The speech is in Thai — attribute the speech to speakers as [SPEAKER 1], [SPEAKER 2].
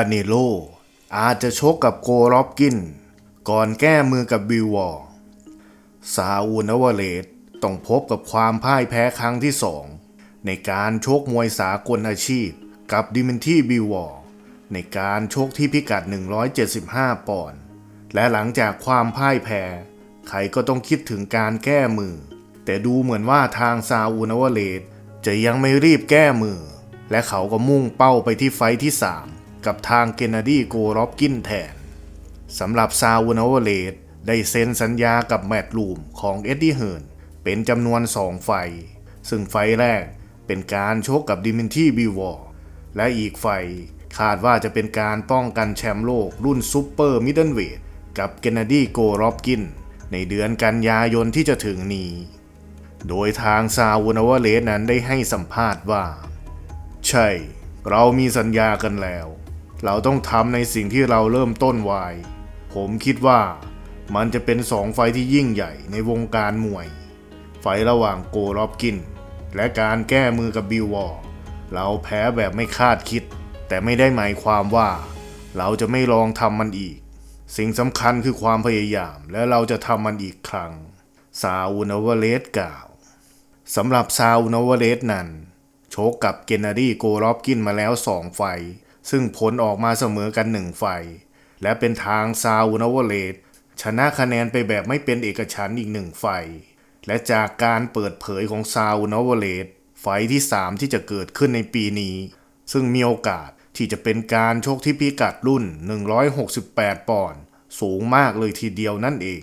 [SPEAKER 1] าเนโลอาจจะชกกับโกรอบกิน ก่อนแก้มือกับบิววอร์ซาอูนวเลตต้องพบกับความพ่ายแพ้ครั้งที่สองในการชกมวยสากลอาชีพกับดิมินที่บิววอร์ในการชกที่พิกัด 175 ปอนด์และหลังจากความพ่ายแพ้ใครก็ต้องคิดถึงการแก้มือ แต่ดูเหมือนว่าทางซาอูนวเลตจะยังไม่รีบแก้มือ และเขาก็มุ่งเป้าไปที่ไฟท์ที่ 3 กับทางเกนนาดีโกรอบกินแทนสำหรับซาวนาวเลตได้เซ็นสัญญากับแมตต์ลูมของเอ็ดดี้เฮิร์นเป็นจำนวน2ไฟ ซึ่งไฟแรกเป็นการชกกับดิมินทีบิวอร์และอีกไฟคาดว่าจะเป็นการป้องกันแชมป์โลกรุ่นซูเปอร์มิดเดิลเวทกับเกนนาดีโกรอบกิน ในเดือนกันยายนที่จะถึงนี้ โดยทางซาวนาวเลตนั้นได้ให้สัมภาษณ์ว่า ใช่ เรามีสัญญากันแล้ว เราต้องทำในสิ่งที่เราเริ่มต้นไว้ผมคิดว่ามันจะเป็นสองไฟที่ยิ่งใหญ่ในวงการมวย ไฟระหว่างโกรอบกิน และการแก้มือกับบิววอร์เราแพ้แบบไม่คาดคิด แต่ไม่ได้หมายความว่า เราจะไม่ลองทำมันอีก สิ่งสำคัญคือความพยายามและเราจะทำมันอีกครั้ง ซาอูนาวเลสกล่าวสำหรับซาอูนาวเลสนั้น โชกกับเกนนาดีโกรอบกินมาแล้ว2ไฟ ซึ่งผลออกมาเสมอกัน1ไฟและเป็นทางซาอูนาวเลสชนะคะแนนไปแบบไม่เป็นเอกฉันอีกหนึ่งไฟและจากการเปิดเผยของซาอูนาวเลสไฟท์ที่ 3 ที่จะเกิดขึ้นในปีนี้ ซึ่งมีโอกาสที่จะเป็นการชกที่พิกัดรุ่น 168 ปอนด์สูงมากเลยทีเดียวนั่นเอง